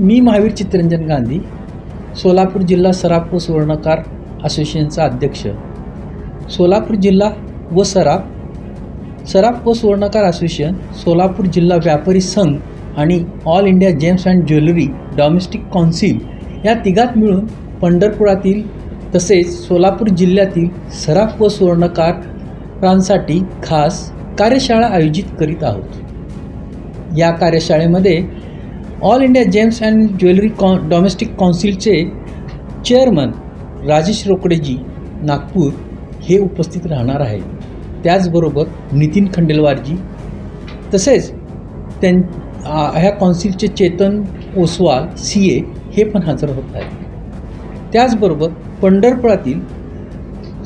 मी महावीर चित्रंजन गांधी सोलापूर जिल्हा सराफ व सुवर्णकार असोसिएशनचा अध्यक्ष. सोलापूर जिल्हा व सराफ सराफ व सुवर्णकार असोसिएशन सोलापूर जिल्हा व्यापारी संघ आणि all India gems and jewellery domestic council या तिघात मिळून पंढरपुरातील तसेच सोलापूर जिल्ह्यातील सराफ व सुवर्णकारांसाठी खास कार्यशाळा आयोजित करीत आहोत. या कार्यशाळेमध्ये all India gems and jewellery कॉ डॉमेस्टिक कौन्सिलचे चेअरमन राजेश रोकडेजी नागपूर हे उपस्थित राहणार आहेत. त्याचबरोबर नितीन खंडेलवारजी तसेच त्यां ह्या कौन्सिलचे चेतन ओसवाल सी ए हे पण हजर होत आहेत. त्याचबरोबर पंढरपुरातील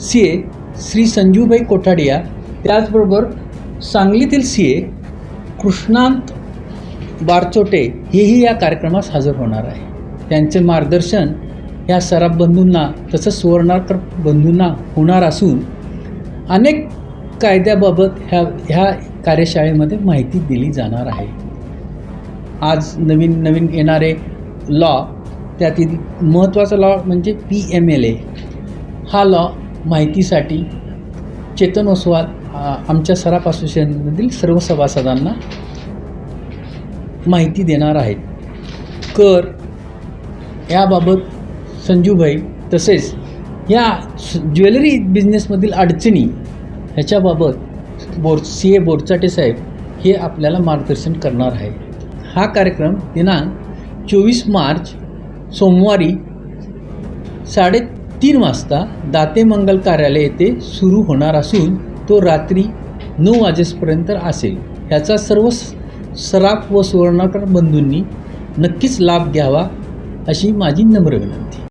सी ए श्री संजूबाई कोठाडिया त्याचबरोबर सांगलीतील सी ए कृष्णांत बारचोटे हेही या कार्यक्रमास हजर होणार आहे. त्यांचे मार्गदर्शन या सराफ बंधूंना तसंच सुवर्णाकर बंधूंना होणार असून अनेक कायद्याबाबत ह्या ह्या कार्यशाळेमध्ये माहिती दिली जाणार आहे. आज नवीन नवीन येणारे लॉ त्यातील महत्त्वाचा लॉ म्हणजे पी एम एल ए हा लॉ माहितीसाठी चेतन ओसवाल आमच्या सराफ असोसिएशनमधील सर्व सभासदांना माहिती देणार आहेत. कर याबाबत संजूभाई तसेच या स- ज्वेलरी बिझनेसमधील अडचणी ह्याच्याबाबत बोर सी ए बोरचाटे साहेब हे आपल्याला मार्गदर्शन करणार आहे हा कार्यक्रम दिनांक चोवीस मार्च सोमवारी साडेतीन वाजता दाते मंगल कार्यालय येथे सुरू होणार असून तो रात्री नऊ वाजेपर्यंत असेल. ह्याचा सर्व सराफ व सुवर्णाकर बंधूंनी नक्कीच लाभ घ्यावा अशी माझी नम्र विनंती.